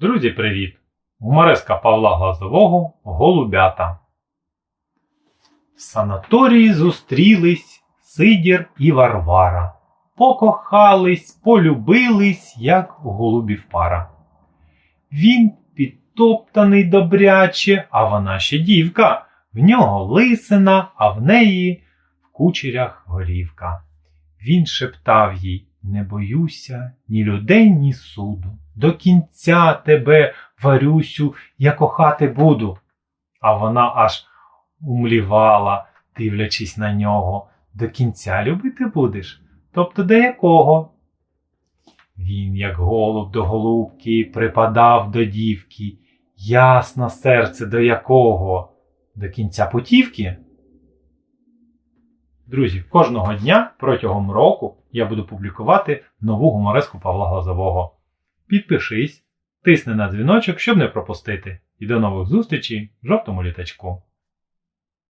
Друзі, привіт! Гумореска Павла Глазового Голубята. В санаторії зустрілись Сидір і Варвара. Покохались, полюбились, як голубів пара. Він підтоптаний добряче, а вона ще дівка. В нього лисина, а в неї в кучерях горівка. Він шептав їй Не боюся ні людей, ні суду. До кінця тебе, Варюсю, я кохати буду. А вона аж умлівала, дивлячись на нього. До кінця любити будеш? Тобто до якого? Він, як голуб до голубки, припадав до дівки. Ясно серце до якого? До кінця путівки? Друзі, кожного дня протягом року я буду публікувати нову гумореску Павла Глазового. Підпишись, тисни на дзвіночок, щоб не пропустити. І до нових зустрічей в жовтому літачку.